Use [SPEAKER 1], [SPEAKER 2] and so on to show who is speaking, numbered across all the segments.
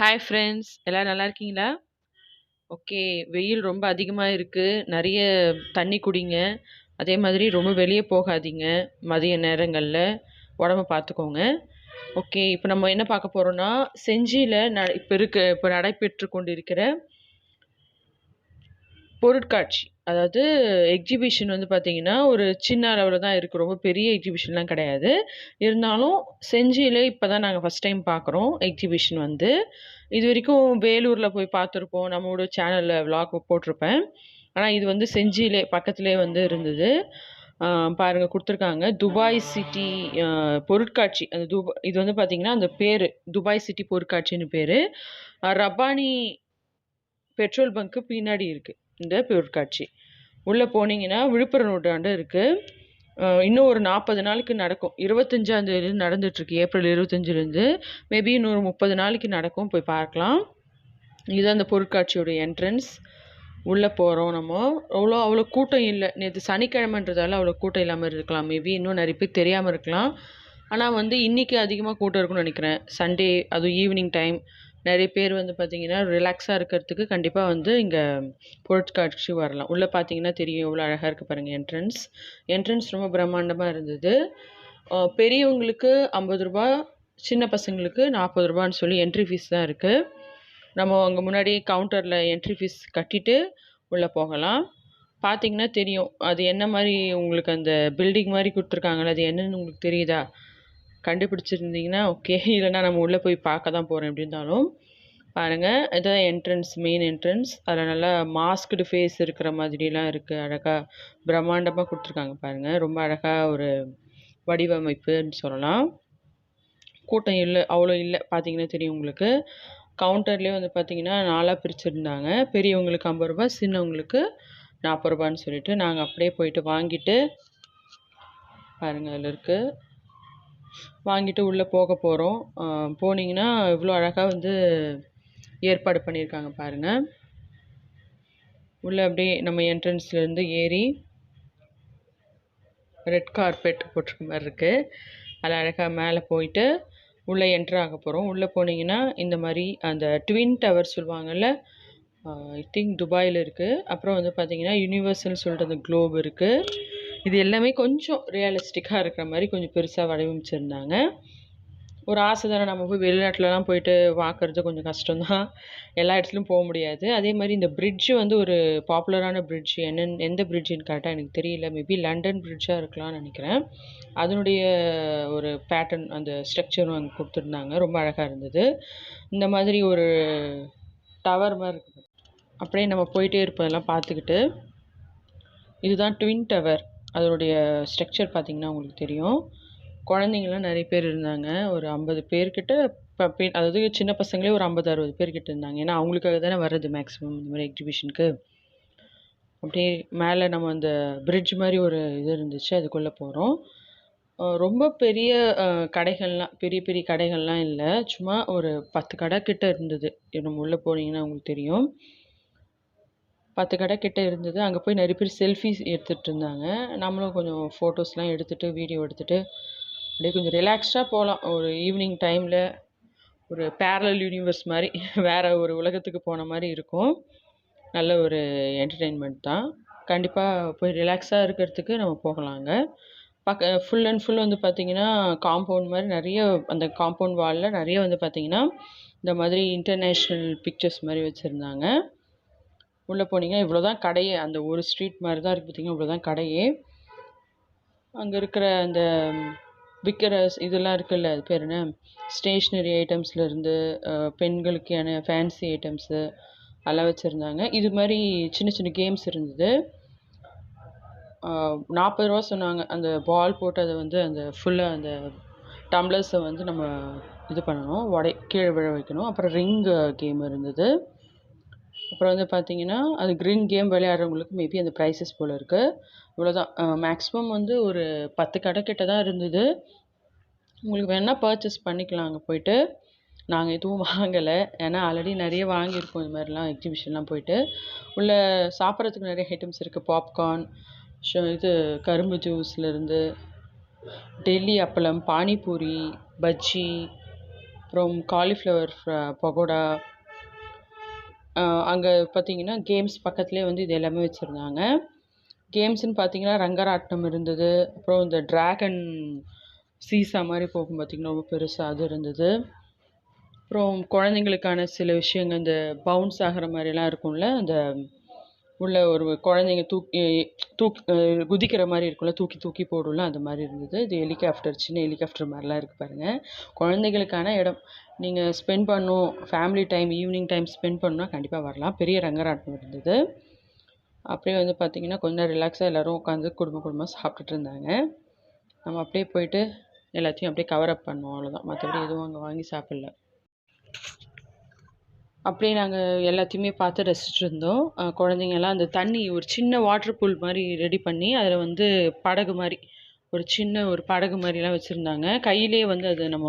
[SPEAKER 1] Hi friends எல்லோரும் நல்லா இருக்கீங்களா? ஓகே. வெயில் ரொம்ப அதிகமாக இருக்குது நிறைய தண்ணி குடிங்க. அதே மாதிரி ரொம்ப வெளியே போகாதீங்க. மதிய நேரங்களில் உடம்ப பார்த்துக்கோங்க. ஓகே. இப்போ நம்ம என்ன பார்க்க போகிறோன்னா செஞ்சியில் ந இப்போ இருக்க இப்போ நடைபெற்று கொண்டிருக்கிற பொருட்காட்சி. அதாவது எக்ஸிபிஷன் வந்து பார்த்தீங்கன்னா, ஒரு சின்ன அளவில் தான் இருக்குது ரொம்ப பெரிய எக்ஸிபிஷன்லாம் கிடையாது. இருந்தாலும் செஞ்சியில் இப்போ தான் நாங்கள் ஃபர்ஸ்ட் டைம் பார்க்குறோம் எக்ஸிபிஷன் வந்து. இது வரைக்கும் வேலூரில் போய் பார்த்துருப்போம். நம்மளோட சேனலில் விளாக் போட்டிருப்பேன். ஆனால் இது வந்து செஞ்சியிலே பக்கத்திலே வந்து இருந்தது. பாருங்கள் பாருங்க துபாய் சிட்டி பொருட்காட்சி. அந்த துபா இது வந்து பார்த்தீங்கன்னா, அந்த பேர் துபாய் சிட்டி பொருட்காட்சின்னு பேர் ரப்பானி பெட்ரோல் பங்க்கு பின்னாடி இருக்குது இந்த பொருட்காட்சி. உள்ளே போனீங்கன்னா, விழுப்புரம் நூற்றாண்டு இருக்குது இன்னும் ஒரு 40 நாளுக்கு நடக்கும். இருபத்தஞ்சாந்தேதி நடந்துகிட்ருக்கு ஏப்ரல் 25லேருந்து. மேபி இன்னும் முப்பது நாளைக்கு நடக்கும். போய் பார்க்கலாம். இதுதான் அந்த பொருட்காட்சியோட என்ட்ரன்ஸ். உள்ளே போகிறோம் நம்ம அவ்வளோ அவ்வளோ கூட்டம் இல்லை நேற்று சனிக்கிழமைன்றதால அவ்வளோ கூட்டம் இல்லாமல் இருக்கலாம். மேபி இன்னும் நிறைய பேர் தெரியாமல் இருக்கலாம். ஆனால் வந்து இன்னைக்கு அதிகமாக கூட்டம் இருக்கும்னு நினைக்கிறேன் சண்டே அதுவும் ஈவினிங் டைம். நிறைய பேர் வந்து பார்த்தீங்கன்னா, ரிலாக்ஸாக இருக்கிறதுக்கு கண்டிப்பாக வந்து இங்கே பொருட்காட்சி வரலாம். உள்ளே பார்த்தீங்கன்னா தெரியும். எவ்வளோ அழகாக இருக்குது பாருங்கள் என்ட்ரன்ஸ். என்ட்ரன்ஸ் ரொம்ப பிரம்மாண்டமாக இருந்தது. பெரியவங்களுக்கு ஐம்பது ரூபா சின்ன பசங்களுக்கு நாற்பது ரூபான்னு சொல்லி என்ட்ரி ஃபீஸ் தான் இருக்குது நம்ம அங்கே முன்னாடி கவுண்டரில் என்ட்ரி ஃபீஸ் கட்டிட்டு உள்ளே போகலாம். பார்த்தீங்கன்னா தெரியும். அது என்ன மாதிரி உங்களுக்கு அந்த பில்டிங் மாதிரி கொடுத்துருக்காங்களே அது என்னன்னு உங்களுக்கு தெரியுதா? கண்டுபிடிச்சிருந்தீங்கன்னா ஓகே. இல்லைனா நம்ம உள்ளே போய் பார்க்க தான் போகிறோம் எப்படி இருந்தாலும். பாருங்கள் இதான் என்ட்ரன்ஸ் மெயின் என்ட்ரன்ஸ். அதில் நல்லா மாஸ்க்டு ஃபேஸ் இருக்கிற மாதிரிலாம் இருக்குது அழகாக பிரம்மாண்டமாக கொடுத்துருக்காங்க பாருங்கள் ரொம்ப அழகாக ஒரு வடிவமைப்புன்னு சொல்லலாம். கூட்டம் இல்லை அவ்வளோ இல்லை பார்த்தீங்கன்னா தெரியும் உங்களுக்கு. கவுண்டர்லேயே வந்து பார்த்தீங்கன்னா, நாளாக பிரிச்சுருந்தாங்க பெரியவங்களுக்கு ஐம்பது ரூபாய் சின்னவங்களுக்கு நாற்பது ரூபான்னு சொல்லிட்டு, நாங்கள் அப்படியே போயிட்டு வாங்கிட்டு பாருங்கள் அதில் இருக்குது வாங்கிட்டு உள்ளே போக போகிறோம் போனீங்கன்னா, இவ்வளோ அழகாக வந்து ஏற்பாடு பண்ணியிருக்காங்க பாருங்க. உள்ளே அப்படியே நம்ம என்ட்ரன்ஸ்லேருந்து ஏறி ரெட் கார்பெட் போட்டிருக்க மாதிரி இருக்குது அதில் அழகாக மேலே போயிட்டு, உள்ளே என்ட்ரு ஆக போகிறோம் உள்ளே போனீங்கன்னா, இந்த மாதிரி அந்த ட்வின் டவர் சொல்லுவாங்கள்ல ஐ திங்க் துபாயில் இருக்கு. அப்புறம் வந்து பார்த்திங்கன்னா யுனிவர்சல்னு சொல்லிட்டு அந்த குளோப் இருக்குது இது எல்லாமே கொஞ்சம் ரியலிஸ்டிக்காக இருக்கிற மாதிரி கொஞ்சம் பெருசாக வடிவமைச்சிருந்தாங்க. ஒரு ஆசை தானே நம்ம போய் வெளிநாட்டிலலாம் போயிட்டு பார்க்கறது கொஞ்சம் கஷ்டம் தான். எல்லா இடத்துலையும் போக முடியாது. அதே மாதிரி இந்த பிரிட்ஜு வந்து ஒரு பாப்புலரான பிரிட்ஜ். என்னென்னு எந்த பிரிட்ஜின்னு கரெக்டாக எனக்கு தெரியல. மேபி லண்டன் பிரிட்ஜாக இருக்கலாம்னு நினைக்கிறேன் அதனுடைய ஒரு பேட்டர்ன் அந்த ஸ்ட்ரக்சரும் அங்கே கொடுத்துருந்தாங்க ரொம்ப அழகாக இருந்தது. இந்த மாதிரி ஒரு டவர் மாதிரி இருக்குது அப்படியே நம்ம போயிட்டே இருப்போம் பார்த்துக்கிட்டு. இதுதான் ட்வின் டவர். அதனுடைய ஸ்ட்ரக்சர் பார்த்திங்கன்னா உங்களுக்கு தெரியும். குழந்தைங்கள்லாம் நிறைய பேர் இருந்தாங்க. ஒரு 50 பேர்கிட்ட ப அதாவது சின்ன பசங்களே ஒரு 50, 60 பேர்கிட்ட இருந்தாங்க. ஏன்னா அவங்களுக்காக தானே வர்றது மேக்ஸிமம் இந்த மாதிரி எக்ஸிபிஷனுக்கு. அப்படியே மேலே நம்ம அந்த பிரிட்ஜ் மாதிரி ஒரு இது இருந்துச்சு. அதுக்குள்ளே போகிறோம் ரொம்ப பெரிய கடைகள்லாம் பெரிய பெரிய கடைகள்லாம் இல்லை சும்மா ஒரு 10 கடை கிட்ட இருந்தது. நம்ம உள்ளே போனீங்கன்னா உங்களுக்கு தெரியும். 10 கடை கிட்டே இருந்தது. அங்கே போய் நிறைய பேர் செல்ஃபீஸ் எடுத்துகிட்டு இருந்தாங்க. நம்மளும் கொஞ்சம் ஃபோட்டோஸ்லாம் எடுத்துகிட்டு வீடியோ எடுத்துகிட்டு அப்படியே கொஞ்சம் ரிலாக்ஸ்டாக போகலாம் ஒரு ஈவினிங் டைமில் ஒரு பேரலல் யூனிவர்ஸ் மாதிரி வேறு ஒரு உலகத்துக்கு போன மாதிரி இருக்கும். நல்ல ஒரு என்டர்டெயின்மெண்ட் தான். கண்டிப்பாக போய் ரிலாக்ஸாக இருக்கிறதுக்கு நம்ம போகலாங்க பக்க ஃபுல் அண்ட் ஃபுல் வந்து பார்த்தீங்கன்னா, காம்பவுண்ட் மாதிரி நிறைய அந்த காம்பவுண்ட் வாலில் நிறைய வந்து பார்த்திங்கன்னா இந்த மாதிரி இன்டர்நேஷ்னல் பிக்சர்ஸ் மாதிரி வச்சுருந்தாங்க உள்ளே போனீங்கன்னா, இவ்வளோ தான் கடையே. அந்த ஒரு ஸ்ட்ரீட் மாதிரி தான் இருக்குது பார்த்தீங்கன்னா, இவ்வளோ தான் கடையே. அங்கே இருக்கிற அந்த விற்கிற இதெல்லாம் இருக்குல்ல, அது பேர் என்ன? ஸ்டேஷ்னரி ஐட்டம்ஸ்லேருந்து பெண்களுக்கான ஃபேன்சி ஐட்டம்ஸு அதெல்லாம் வச்சுருந்தாங்க இது மாதிரி சின்ன சின்ன கேம்ஸ் இருந்தது. நாற்பது ரூபா சொன்னாங்க. அந்த பால் போட்டு அதை வந்து அந்த ஃபுல்லாக அந்த டம்ளர்ஸை வந்து நம்ம இது பண்ணணும். உடை கீழே விழ வைக்கணும். அப்புறம் ரிங் கேம் இருந்தது. அப்புறம் வந்து பார்த்தீங்கன்னா, அது க்ரீன் கேம் விளையாடுறவங்களுக்கு மேபி அந்த ப்ரைஸஸ் போல் இருக்குது இவ்வளோதான். மேக்ஸிமம் வந்து ஒரு 10 கடை கிட்ட தான் இருந்தது. உங்களுக்கு வேணால் பர்ச்சேஸ் பண்ணிக்கலாம் அங்கே போயிட்டு. நாங்கள் எதுவும் வாங்கலை ஏன்னா ஆல்ரெடி நிறைய வாங்கியிருக்கோம் இது மாதிரிலாம் எக்ஸிபிஷன்லாம் போயிட்டு. உள்ள சாப்பிட்றதுக்கு நிறைய ஐட்டம்ஸ் இருக்குது பாப்கார்ன், ஷோ இது கரும்பு ஜூஸ்லேருந்து, டெல்லி அப்பளம், பானிபூரி, பஜ்ஜி, அப்புறம் காலிஃப்ளவர் பகோடா அங்கே பார்த்தீங்கன்னா கேம்ஸ் பக்கத்துலேயே வந்து இது எல்லாமே வச்சுருந்தாங்க. கேம்ஸ்னு பார்த்தீங்கன்னா ரங்கராட்டினம் இருந்தது. அப்புறம் இந்த ட்ராகன் சீசா மாதிரி போகும் பார்த்திங்கன்னா ரொம்ப பெருசாக அது இருந்தது. அப்புறம் குழந்தைங்களுக்கான சில விஷயங்கள் இந்த பவுன்ஸ் ஆகிற மாதிரிலாம் இருக்கும்ல அந்த உள்ள ஒரு குழந்தைங்க தூக்கி தூக் குதிக்கிற மாதிரி இருக்கும்ல தூக்கி தூக்கி போடும்ல அந்த மாதிரி இருந்தது. இது ஹெலிகாப்டர் சின்ன ஹெலிகாப்டர் மாதிரிலாம் இருக்குது பாருங்கள் குழந்தைகளுக்கான இடம். நீங்கள் ஸ்பெண்ட் பண்ணும் family time evening time spend பண்ணணும்னா கண்டிப்பாக வரலாம். பெரிய ரங்கராட்டம் இருந்தது. அப்படியே வந்து பார்த்திங்கன்னா கொஞ்சம் ரிலாக்ஸாக எல்லோரும் உட்காந்து குடும்ப குடும்பமாக சாப்பிட்டுட்டு இருந்தாங்க. நம்ம அப்படியே போயிட்டு எல்லாத்தையும் அப்படியே கவர் அப் பண்ணோம் அவ்வளோதான் மற்றபடி எதுவும் அங்கே வாங்கி சாப்பிடல. அப்படியே நாங்கள் எல்லாத்தையுமே பார்த்து ரசிச்சுருந்தோம். குழந்தைங்கெல்லாம் அந்த தண்ணி ஒரு சின்ன வாட்டர் பூல் மாதிரி ரெடி பண்ணி அதில் வந்து படகு மாதிரி ஒரு சின்ன ஒரு படகு மாதிரிலாம் வச்சுருந்தாங்க. கையிலே வந்து அது நம்ம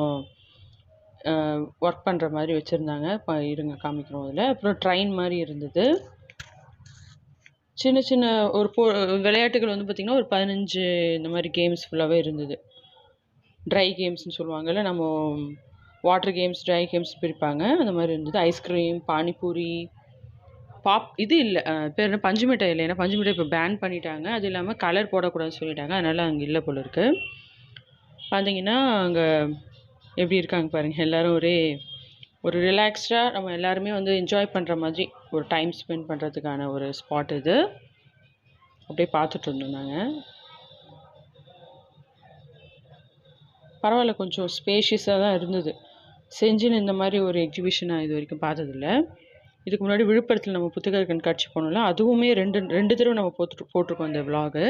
[SPEAKER 1] ஒர்க் பண்ணுற மாதிரி வச்சுருந்தாங்க. இப்போ இருங்க காமிக்கிறோம் அதில். அப்புறம் ட்ரெயின் மாதிரி இருந்தது. சின்ன சின்ன ஒரு போ விளையாட்டுகள் வந்து பார்த்திங்கன்னா ஒரு பதினஞ்சு இந்த மாதிரி கேம்ஸ் ஃபுல்லாகவே இருந்தது. ட்ரை கேம்ஸ்னு சொல்லுவாங்கல்ல நம்ம வாட்டர் கேம்ஸ் ட்ரை கேம்ஸ் பிரிப்பாங்க அந்த மாதிரி இருந்தது. ஐஸ்கிரீம் பானிபூரி பாப் இது இல்லை. பேர் என்ன? பஞ்சு மிட்டாய் இல்லை. ஏன்னா பஞ்சு மிட்டாய் இப்போ பேன் பண்ணிட்டாங்க. அது இல்லாமல் கலர் போடக்கூடாதுன்னு சொல்லிட்டாங்க. அதனால் அங்கே இல்லை போல இருக்குது பார்த்தீங்கன்னா அங்கே எப்படி இருக்காங்க பாருங்கள் எல்லோரும் ஒரே ஒரு ரிலாக்ஸ்டாக நம்ம எல்லாருமே வந்து என்ஜாய் பண்ணுற மாதிரி ஒரு டைம் ஸ்பெண்ட் பண்ணுறதுக்கான ஒரு ஸ்பாட் இது. அப்படியே பார்த்துட்டு இருந்தோம் நாங்கள் பரவாயில்ல. கொஞ்சம் ஸ்பேஷியஸாக தான் இருந்தது. செஞ்சியில் இந்த மாதிரி ஒரு எக்ஸிபிஷன் நான் இது வரைக்கும் பார்த்ததில்ல. இதுக்கு முன்னாடி விழுப்புரத்தில் நம்ம புத்தக கண்காட்சி போனோம்ல அதுவுமே ரெண்டு ரெண்டு தடவை நம்ம போட்டு போட்டிருக்கோம் இந்த விலாகு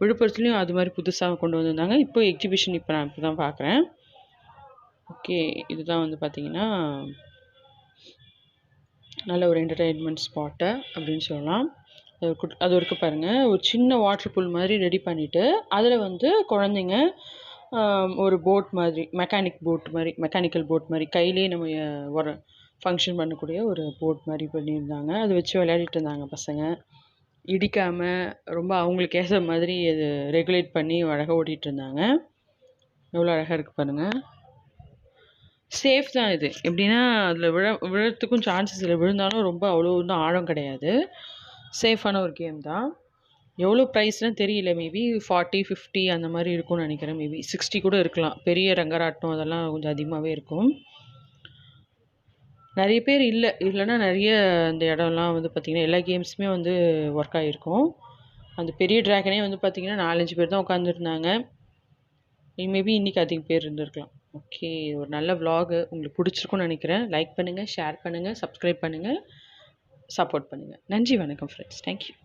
[SPEAKER 1] விழுப்புரத்துலேயும் அது மாதிரி புதுசாக கொண்டு வந்திருந்தாங்க. இப்போ எக்ஸிபிஷன் இப்போ நான் இப்போ தான் பார்க்குறேன். ஓகே இதுதான் வந்து பார்த்திங்கன்னா நல்ல ஒரு என்டர்டெயின்மெண்ட் ஸ்பாட்டு அப்படின்னு சொல்லலாம். அது ஒரு குட்- அது இருக்குது பாருங்கள் ஒரு சின்ன வாட்டர் பூல் மாதிரி ரெடி பண்ணிவிட்டு அதில் வந்து குழந்தைங்க ஒரு போட் மாதிரி மெக்கானிக் போட் மாதிரி மெக்கானிக்கல் போட் மாதிரி கையிலே நம்ம ஒரு ஃபங்க்ஷன் பண்ணக்கூடிய ஒரு போட் மாதிரி பண்ணியிருந்தாங்க. அது வச்சு விளையாடிட்டு இருந்தாங்க பசங்க. இடிக்காமல் ரொம்ப அவங்களுக்கு ஏற்ற மாதிரி அது ரெகுலேட் பண்ணி அழகாக ஓட்டிகிட்டு இருந்தாங்க. எவ்வளோ அழகாக இருக்குது பாருங்கள் சேஃப் தான் இது. எப்படின்னா அதில் விழ விழறதுக்கும் சான்சஸ் இல்லை விழுந்தாலும் ரொம்ப அவ்வளோ ஒன்றும் ஆழம் கிடையாது. சேஃபான ஒரு கேம் தான். எவ்வளோ ப்ரைஸ்லாம் தெரியல மேபி ஃபார்ட்டி ஃபிஃப்டி அந்த மாதிரி இருக்கும்னு நினைக்கிறேன். மேபி சிக்ஸ்டி கூட இருக்கலாம். பெரிய ரங்கராட்டம் அதெல்லாம் கொஞ்சம் அதிகமாகவே இருக்கும். நிறைய பேர் இல்லை. இல்லைன்னா நிறைய அந்த இடம்லாம் வந்து பார்த்திங்கன்னா எல்லா கேம்ஸுமே வந்து ஒர்க் ஆகிருக்கும் அந்த பெரிய ட்ராகனே வந்து பார்த்திங்கன்னா நாலஞ்சு பேர் தான் உட்காந்துருந்தாங்க மேபி இன்றைக்கி அதிக பேர் இருந்திருக்கலாம். ஓகே ஒரு நல்ல விலாகு உங்களுக்கு பிடிச்சிருக்கும்னு நினைக்கிறேன். லைக் பண்ணுங்கள் ஷேர் பண்ணுங்கள் சப்ஸ்கிரைப் பண்ணுங்கள் சப்போர்ட் பண்ணுங்கள் நன்றி வணக்கம் ஃப்ரெண்ட்ஸ் தேங்க்யூ